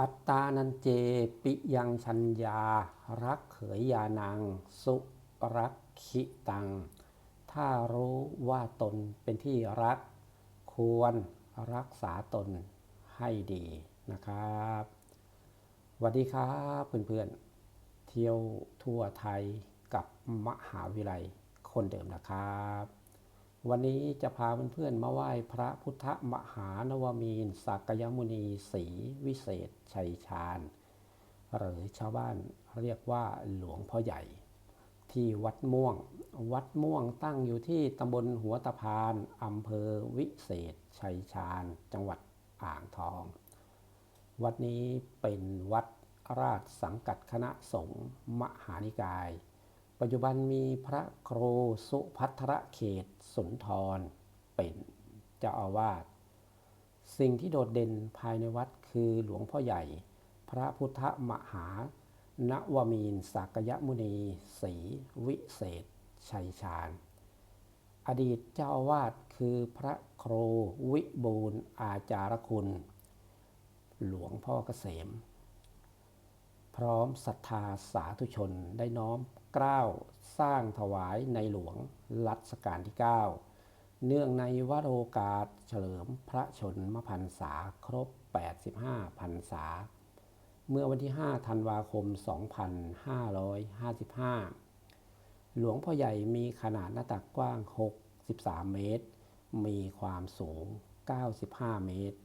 อัตตานันเจปิยังชัญญา รักเขยยานัง สุรักขิตัง ถ้ารู้ว่าตนเป็นที่รัก ควรรักษาตนให้ดีนะครับสวัสดีครับเพื่อนๆ เที่ยวทั่วไทยกับมหาวิทยาลัยคนเดิมนะครับ วันนี้จะพาเพื่อนๆมาไหว้พระพุทธมหานวมีนสักยมุนีศรีวิเศษชัยชาญ หรือชาวบ้านเรียกว่าหลวงพ่อใหญ่ ที่วัดม่วง วัดม่วงตั้งอยู่ที่ตำบลหัวตะพานอำเภอวิเศษชัยชาญ จังหวัดอ่างทอง วัดนี้เป็นวัดราชสังกัดคณะสงฆ์มหานิกาย ปัจจุบันมีพระครูสุพัทรเขตสุนทรเป็นเจ้าอาวาสสิ่งที่โดดเด่นภายในวัดคือหลวงพ่อใหญ่ พระพุทธมหานวมีนสักยมุนีศรีวิเศษ ชัยชาญ อดีตเจ้าอาวาสคือพระครูวิบูลอาจารคุณ หลวงพ่อเกษม ร้อมศรัทธาสาธุชนได้น้อมเกล้าวสร้างถวายในหลวงรัชกาลที่ 9 เนื่องในวโรกาสเฉลิมพระชนมพรรษาครบ 85พรรษา เมื่อวันที่ 5 ธันวาคม 2555 หลวงพ่อใหญ่มีขนาดหน้าตักกว้าง 63 เมตร มีความสูง 95 เมตร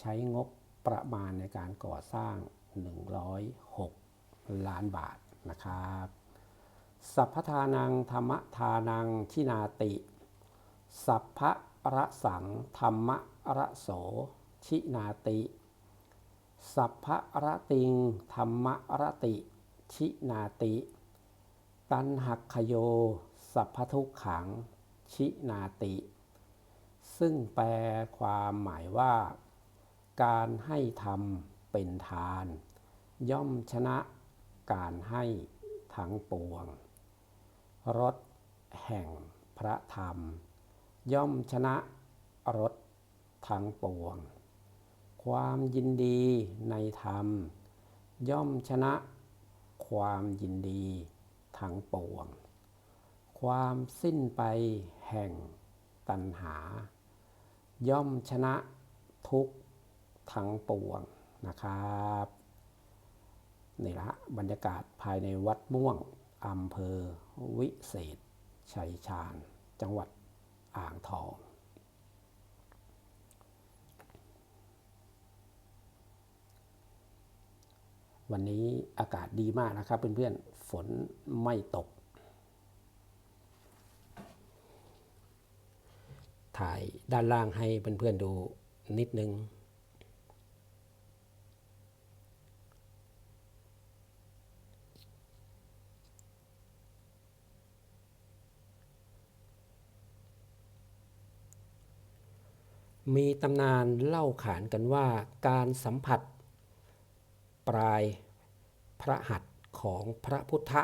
ใช้งบประมาณในการก่อสร้าง 106 ล้านบาทนะครับสัพพทานังธรรมทานังทินาติ สัพพะระสังธรรมระโสชินาติ สัพพะระติงธรรมระติชินาติ ตันหักขโย สัพพทุกขัง ชินาติ ซึ่งแปลความหมายว่า การให้ธรรม เป็นทาน ย่อมชนะการให้ทั้งปวง รสแห่งพระธรรม ย่อมชนะรสทั้งปวง ความยินดีในธรรม ย่อมชนะความยินดีทั้งปวง ความสิ้นไปแห่งตัณหา ย่อมชนะทุกทั้งปวง นะครับนี่ละบรรยากาศภายในวัดม่วงอำเภอวิเศษ ชัยชาญ จังหวัดอ่างทองวันนี้อากาศดีมากนะครับเพื่อนๆ ฝนไม่ตก ถ่ายด้านล่างให้เพื่อนๆดูนิดนึง มีตำนานเล่าขานกันว่าการสัมผัส ปลายพระหัตถ์ของพระพุทธ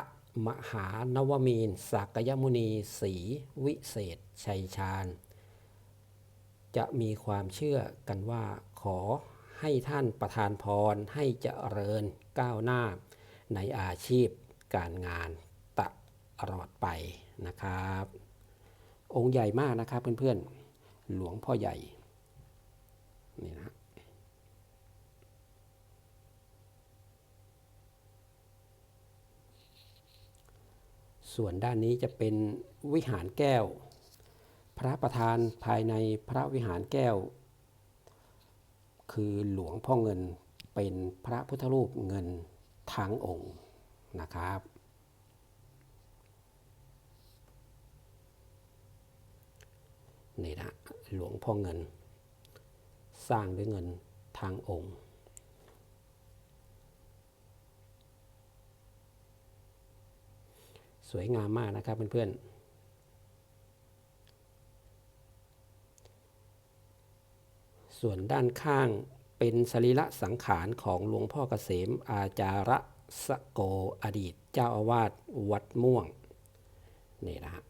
มหานวมีนสักยมุนีศรีวิเศษชัยชาญ จะมีความเชื่อกันว่าขอให้ท่านประทานพรให้เจริญก้าวหน้าในอาชีพการงานตลอดไปนะครับ องค์ใหญ่มากนะครับเพื่อนๆ หลวงพ่อใหญ่ นี่นะส่วนด้านนี้จะเป็นวิหารแก้ว พระประธานภายในพระวิหารแก้ว คือหลวงพ่อเงินเป็นพระพุทธรูปเงินทั้งองค์นะครับ นี่นะหลวงพ่อเงิน สร้างด้วยเงินทางองค์ สวยงามมากนะครับเพื่อนๆส่วนด้านข้างเป็นสรีระสังขารของหลวงพ่อเกษมอาจาระสะโกอดีต เจ้าอาวาสวัดม่วงนี่นะฮะ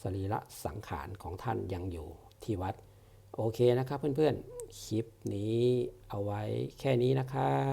สรีระสังขารของท่านยังอยู่ที่วัด โอเคนะครับเพื่อนๆ คลิปนี้เอาไว้แค่นี้นะครับ